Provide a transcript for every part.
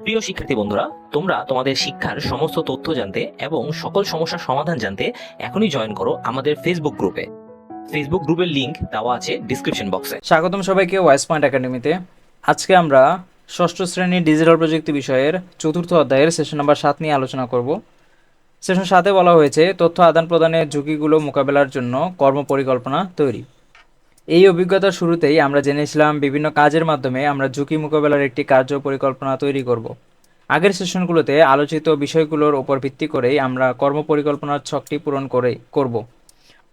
প্রিয় শিক্ষার্থী বন্ধুরা, তোমরা তোমাদের শিক্ষার সমস্ত তথ্য জানতে এবং সকল সমস্যার সমাধান জানতে এখনই জয়েন করো আমাদের ফেসবুক গ্রুপে ফেসবুক গ্রুপের লিংক দেওয়া আছে ডিসক্রিপশন বক্সে স্বাগতম সবাইকে ওয়াইস পয়েন্ট একাডেমিতে আজকে আমরা ষষ্ঠ শ্রেণির ডিজিটাল প্রযুক্তি বিষয়ের চতুর্থ অধ্যায়ের সেশন নাম্বার সাত নিয়ে আলোচনা করব। সেশন সাথে বলা হয়েছে, তথ্য আদান প্রদানের ঝুঁকিগুলো মোকাবেলার জন্য কর্মপরিকল্পনা তৈরি। এই অভিজ্ঞতার শুরুতেই আমরা জেনেছিলাম বিভিন্ন কাজের মাধ্যমে আমরা ঝুঁকি মোকাবেলার একটি কার্য পরিকল্পনা তৈরি করব। আগের সেশনগুলোতে আলোচিত বিষয়গুলোর উপর ভিত্তি করেই আমরা কর্মপরিকল্পনার ছকটি পূরণ করে, করব।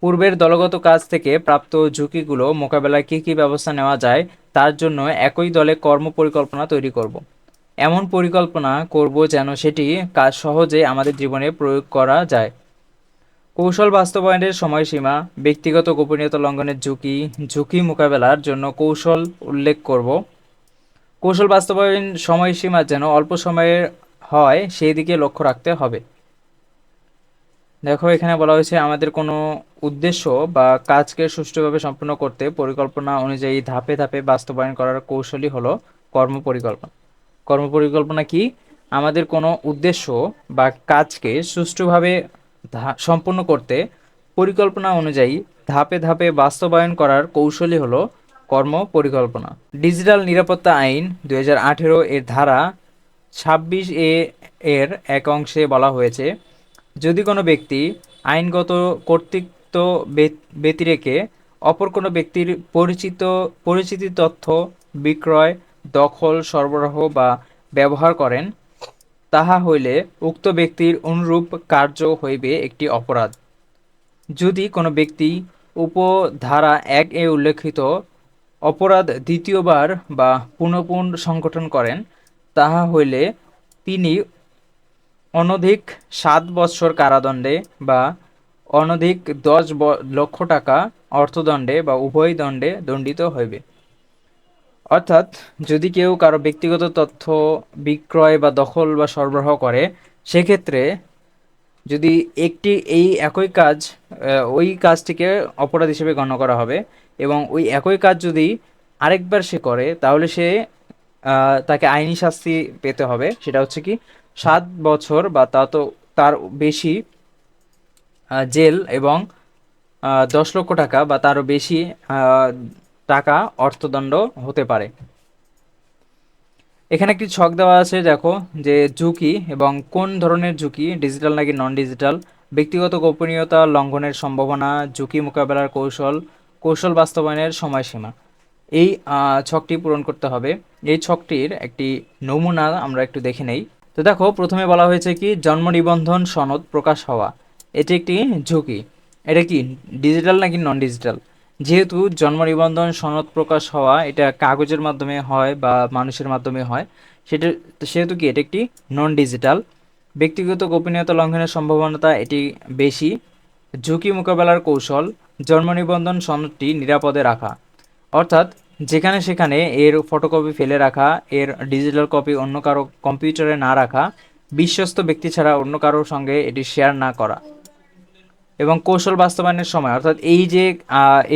পূর্বের দলগত কাজ থেকে প্রাপ্ত ঝুঁকিগুলো মোকাবেলায় কী কী ব্যবস্থা নেওয়া যায় তার জন্য একই দলে কর্ম পরিকল্পনা তৈরি করব। এমন পরিকল্পনা করব যেন সেটি কাজ সহজে আমাদের জীবনে প্রয়োগ করা যায়। কৌশল বাস্তবায়নের সময়সীমা, ব্যক্তিগত গোপনীয়তা লঙ্ঘনের ঝুঁকি ঝুঁকি মোকাবেলার জন্য কৌশল উল্লেখ করব। কৌশল বাস্তবায়ন সময়সীমা যেন অল্প সময়ের হয়, সেই দিকে লক্ষ্য রাখতে হবে। দেখো, এখানে বলা হয়েছে, আমাদের কোনো উদ্দেশ্য বা কাজকে সুষ্ঠুভাবে সম্পন্ন করতে পরিকল্পনা অনুযায়ী ধাপে ধাপে বাস্তবায়ন করার কৌশলই হলো কর্ম পরিকল্পনা কি? আমাদের কোনো উদ্দেশ্য বা কাজকে সুষ্ঠুভাবে সম্পন্ন করতে পরিকল্পনা অনুযায়ী ধাপে ধাপে বাস্তবায়ন করার কৌশলই হলো কর্ম পরিকল্পনা। ডিজিটাল নিরাপত্তা আইন দু হাজার আঠেরো এর ধারা ছাব্বিশ এ এর এক অংশে বলা হয়েছে, যদি কোনো ব্যক্তি আইনগত কর্তৃত্ব ব্যতিরেকে অপর কোনো ব্যক্তির পরিচিত, পরিচিতি তথ্য বিক্রয়, দখল, সরবরাহ বা ব্যবহার করেন তাহা হইলে উক্ত ব্যক্তির অনুরূপ কার্য হইবে একটি অপরাধ। যদি কোনো ব্যক্তি উপধারা এক এ উল্লেখিত অপরাধ দ্বিতীয়বার বা পুনঃপুন সংগঠন করেন, তাহা হইলে তিনি অনধিক সাত বৎসর কারাদণ্ডে বা অনধিক দশ লক্ষ টাকা অর্থদণ্ডে বা উভয় দণ্ডে দণ্ডিত হইবে। অর্থাৎ যদি কেউ কারও ব্যক্তিগত তথ্য বিক্রয় বা দখল বা সরবরাহ করে, সেক্ষেত্রে যদি একটি, এই একই কাজ ওই কাজটিকে অপরাধ হিসেবে গণ্য করা হবে এবং ওই একই কাজ যদি আরেকবার সে করে, তাহলে সে তাকে আইনি শাস্তি পেতে হবে। সেটা হচ্ছে কি, সাত বছর বা তা তো তার বেশি জেল এবং দশ লক্ষ টাকা বা তারও বেশি টাকা অর্থদণ্ড হতে পারে। এখানে একটি ছক দেওয়া আছে, দেখো, যে ঝুঁকি এবং কোন ধরনের ঝুঁকি, ডিজিটাল নাকি নন ডিজিটাল ব্যক্তিগত গোপনীয়তা লঙ্ঘনের সম্ভাবনা, ঝুঁকি মোকাবেলার কৌশল কৌশল বাস্তবায়নের সময়সীমা। এই ছকটি পূরণ করতে হবে। এই ছকটির একটি নমুনা আমরা একটু দেখে নেই। তো দেখো, প্রথমে বলা হয়েছে কি, জন্ম নিবন্ধন সনদ প্রকাশ হওয়া। এটি একটি ঝুঁকি। এটা কি, ডিজিটাল নাকি নন ডিজিটাল যেহেতু জন্ম নিবন্ধন সনদ প্রকাশ হওয়া এটা কাগজের মাধ্যমে হয় বা মানুষের মাধ্যমে হয়, সেটা সেহেতু কি এটা একটি নন ডিজিটাল ব্যক্তিগত গোপনীয়তা লঙ্ঘনের সম্ভাবনাটা এটি বেশি। ঝুঁকি মোকাবেলার কৌশল, জন্ম নিবন্ধন সনদটি নিরাপদে রাখা। অর্থাৎ যেখানে সেখানে এর ফটোকপি ফেলে রাখা, এর ডিজিটাল কপি অন্য কারও কম্পিউটারে না রাখা, বিশ্বস্ত ব্যক্তি ছাড়া অন্য কারোর সঙ্গে এটি শেয়ার না করা। এবং কৌশল বাস্তবায়নের সময়, অর্থাৎ এই যে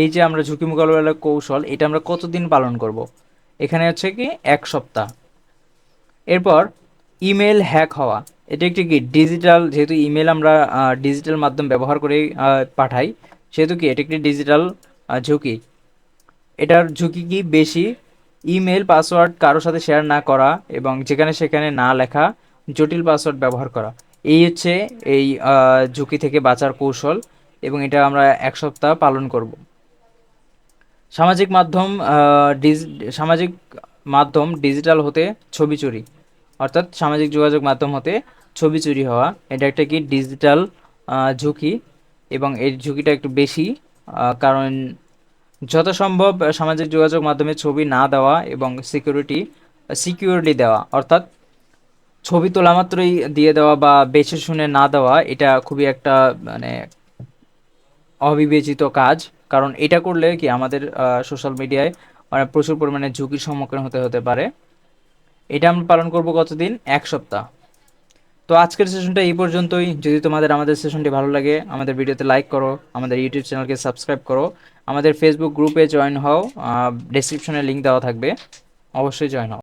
এই যে আমরা ঝুঁকি মোকাবেলার কৌশল, এটা আমরা কতদিন পালন করব? এখানে হচ্ছে কি, এক সপ্তাহ। এরপর, ইমেল হ্যাক হওয়া। এটা একটি কি, ডিজিটাল, যেহেতু ইমেল আমরা ডিজিটাল মাধ্যম ব্যবহার করে পাঠাই, সেহেতু কি, এটা একটি ডিজিটাল ঝুঁকি। এটার ঝুঁকি কি বেশি? ইমেল পাসওয়ার্ড কারোর সাথে শেয়ার না করা এবং যেখানে সেখানে না লেখা, জটিল পাসওয়ার্ড ব্যবহার করা। এই হচ্ছে এই ঝুঁকি থেকে বাঁচার কৌশল এবং এটা আমরা এক সপ্তাহ পালন করব। সামাজিক মাধ্যম সামাজিক মাধ্যম ডিজিটাল হতে ছবি চুরি, অর্থাৎ সামাজিক যোগাযোগ মাধ্যম হতে ছবি চুরি হওয়া, এটা একটা কি ডিজিটাল ঝুঁকি এবং এই ঝুঁকিটা একটু বেশি কারণ যত সম্ভব সামাজিক যোগাযোগ মাধ্যমে ছবি না দেওয়া এবং সিকিউরিটি সিকিউরিটি দেওয়া, অর্থাৎ ছবি তোলা মাত্রই দিয়ে দেওয়া বা বেছে শুনে না দেওয়া, এটা খুবই একটা মানে অবিবেচিত কাজ। কারণ এটা করলে কি আমাদের সোশ্যাল মিডিয়ায় মানে প্রচুর পরিমাণে ঝুঁকির সম্মুখীন হতে হতে পারে। এটা আমরা পালন করব কতদিন? এক সপ্তাহ। তো আজকের সেশনটা এই পর্যন্তই। যদি তোমাদের আমাদের সেশনটি ভালো লাগে, আমাদের ভিডিওতে লাইক করো, আমাদের ইউটিউব চ্যানেলকে সাবস্ক্রাইব করো, আমাদের ফেসবুক গ্রুপে জয়েন হও ডেসক্রিপশনে লিঙ্ক দেওয়া থাকবে। অবশ্যই জয়েন হও।